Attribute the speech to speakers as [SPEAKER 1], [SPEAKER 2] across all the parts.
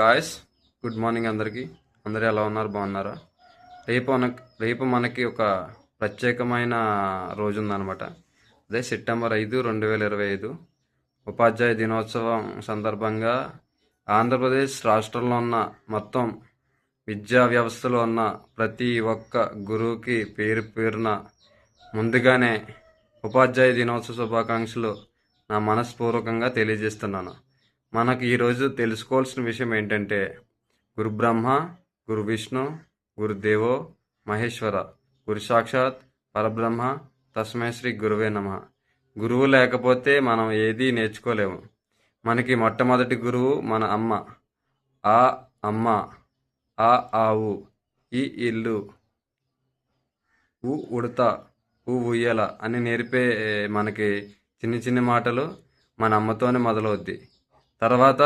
[SPEAKER 1] guys good morning అందరికీ అందరూ ఎలా ఉన్నారు బాగున్నారా రేపు మన రేపు మనకి ఒక ప్రత్యేకమైన రోజు ఉందన్నమాట అదే సెప్టెంబర్ ఐదు రెండు వేల ఇరవై ఐదు ఉపాధ్యాయ దినోత్సవం సందర్భంగా ఆంధ్రప్రదేశ్ రాష్ట్రంలో ఉన్న మొత్తం విద్యా వ్యవస్థలో ఉన్న ప్రతి ఒక్క గురువుకి పేరు పేరున ముందుగానే ఉపాధ్యాయ దినోత్సవ శుభాకాంక్షలు నా మనస్పూర్వకంగా తెలియజేస్తున్నాను మనకు ఈరోజు తెలుసుకోవాల్సిన విషయం ఏంటంటే గురు బ్రహ్మ గురు విష్ణు గురుదేవో మహేశ్వర గురు సాక్షాత్ పరబ్రహ్మ తస్మయ శ్రీ గురువే నమ గురువు లేకపోతే మనం ఏదీ నేర్చుకోలేము మనకి మొట్టమొదటి గురువు మన అమ్మ ఆ అమ్మ ఆ ఆవు ఈ ఇల్లు ఊ ఉడత ఊ ఉయ్యల అని నేర్పే మనకి చిన్న చిన్న మాటలు మన అమ్మతోనే మొదలవుద్ది తర్వాత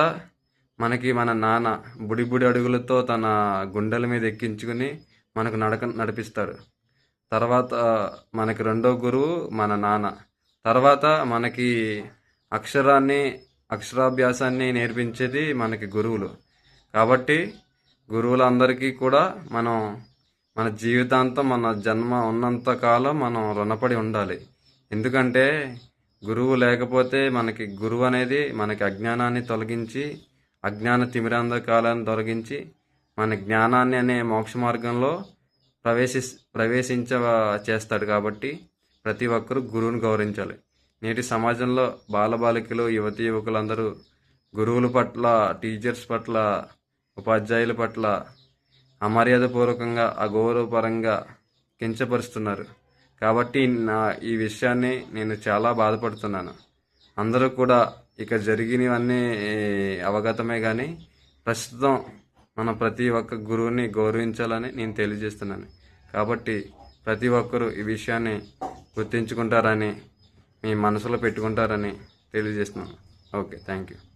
[SPEAKER 1] మనకి మన నాన్న బుడి బుడి అడుగులతో తన గుండెల మీద ఎక్కించుకుని మనకు నడక నడిపిస్తాడు తర్వాత మనకి రెండో గురువు మన నాన్న తర్వాత మనకి అక్షరాన్ని అక్షరాభ్యాసాన్ని నేర్పించేది మనకి గురువులు కాబట్టి గురువులందరికీ కూడా మనం మన జీవితాంతం మన జన్మ ఉన్నంత కాలం మనం రుణపడి ఉండాలి ఎందుకంటే గురువు లేకపోతే మనకి గురువు అనేది మనకి అజ్ఞానాన్ని తొలగించి అజ్ఞాన తిమిరాంధకాలను తొలగించి మన జ్ఞానాన్ని అనే మోక్ష మార్గంలో ప్రవేశి ప్రవేశించ చేస్తాడు కాబట్టి ప్రతి ఒక్కరూ గురువుని గౌరవించాలి నేటి సమాజంలో బాలబాలికలు యువతి యువకులందరూ గురువుల పట్ల టీచర్స్ పట్ల ఉపాధ్యాయుల పట్ల అమర్యాదపూర్వకంగా అగౌరవపరంగా కించపరుస్తున్నారు కాబట్టి నా ఈ విషయాన్ని నేను చాలా బాధపడుతున్నాను అందరూ కూడా ఇక జరిగినవన్నీ అవగతమే కానీ ప్రస్తుతం మన ప్రతి ఒక్క గురువుని గౌరవించాలని నేను తెలియజేస్తున్నాను కాబట్టి ప్రతి ఒక్కరూ ఈ విషయాన్ని గుర్తించుకుంటారని మీ మనసులో పెట్టుకుంటారని తెలియజేస్తున్నాను ఓకే థ్యాంక్ యూ